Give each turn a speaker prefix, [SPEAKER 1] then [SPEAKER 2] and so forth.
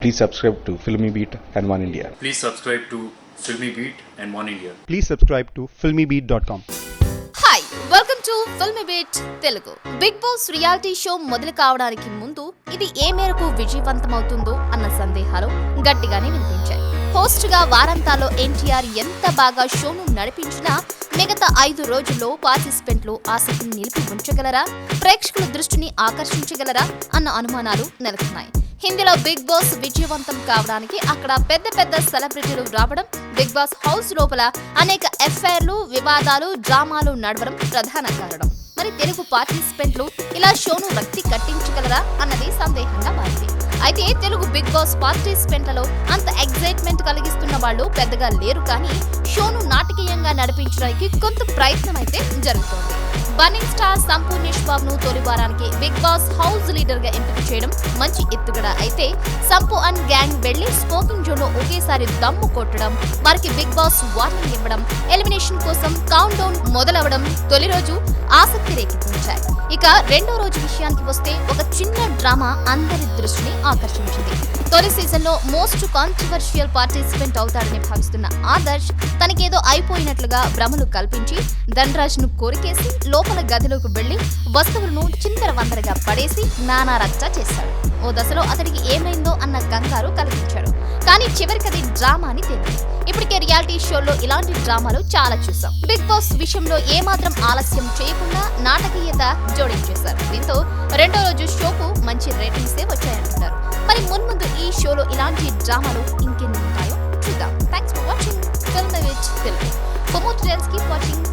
[SPEAKER 1] Please subscribe to Filmy Beat and One India.
[SPEAKER 2] Please subscribe to Filmy Beat and One India.
[SPEAKER 3] Please subscribe to filmybeat.com.
[SPEAKER 4] Hi welcome to film beat Telugu big boss reality show మొదలు కావడానికి ముందు ఇది ఏ మేరకు విజయవంతమవుతుందో అన్న సందేహాలు గట్టిగానే వినిపించాయి హోస్ట్గా వారాంతాలో ఎన్టీఆర్ ఎంత బాగా షోను నడిపించినా మిగతా ఐదు రోజుల్లో పార్టిసిపెంట్లు ఆసక్తిని నిలిపి ఉంచగలరా ప్రేక్షకుల దృష్టిని ఆకర్షించగలరా అన్న అనుమానాలు నెలకొన్నాయి హిందీలో బిగ్ బాస్ విజయవంతం కావడానికి అక్కడ పెద్ద పెద్ద సెలబ్రిటీలు రావడం బిగ్ బాస్ హౌస్ లోపల అనేక ఎఫ్ఐఆర్లు వివాదాలు డ్రామాలు నడవడం ప్రధాన కారణం. మరి తెలుగు పార్టిసిపెంట్లు ఇలా షోను రక్తి కట్టించగలరా అన్నది సందేహంగా మారింది. అయితే తెలుగు బిగ్ బాస్ పార్టిసిపెంట్లలో అంత వాళ్ళు పెద్దగా లేరు కానీ షోను నాటకీయంగా నడిపించడానికి కొంత ప్రయత్నం అయితే జరుగుతోంది. బర్నింగ్ స్టార్ సంపూర్ణేష్ బాబును తొలి వారానికి బిగ్ బాస్ హౌస్ లీడర్గా ఎంపిక చేయడం మంచి ఎత్తుగడ అయితే సంపు అండ్ గ్యాంగ్ వెళ్ళి స్మోకింగ్ జోన్లో ఒకేసారి దమ్ము కొట్టడం వారికి బిగ్ బాస్ వార్నింగ్ ఇవ్వడం ఎలిమినేషన్ కోసం కౌంట్ డౌన్ మొదలవడం తొలి రోజు ఆసక్తి రేకెత్తించాయి. ఇక రెండో రోజు విషయానికి వస్తే ఒక చిన్న డ్రామా అందరి దృష్టిని ఆకర్షించింది. తొలి సీజన్లో మోస్ట్ కాంట్రవర్షియల్ పార్టిసిపెంట్ అవుతాడని భావిస్తున్న ఆదర్శ్ తనకేదో అయిపోయినట్లుగా భ్రమలు కల్పించి ధనరాజ్ను కోరికేసి లోపల గదిలోకి వెళ్ళి వస్తువులను చిందర వందరగా పడేసి నానా రచ్చ చేశాడు ఓ దశలో అతడికి ఏమైందో అన్న కంగారు కలిగించాడు. కానీ చివరికి అది డ్రామా అని తెలియదు ఇప్పటికే రియాలిటీ షోలో ఇలాంటి డ్రామాలు చాలా చూసాం. బిగ్ బాస్ విషయంలో ఏమాత్రం ఆలస్యం చేయకుండా నాటకీయత జోడించేశారు. దీంతో రెండో రోజు షోకు మంచి రేటింగ్సే వచ్చాయంటున్నారు. మరి మున్ముందు ఈ షోలో ఇలాంటి డ్రామాలు ఇంకెన్ని ఉంటాయో చూద్దాం thanks for watching film with Telugu for more details keep watching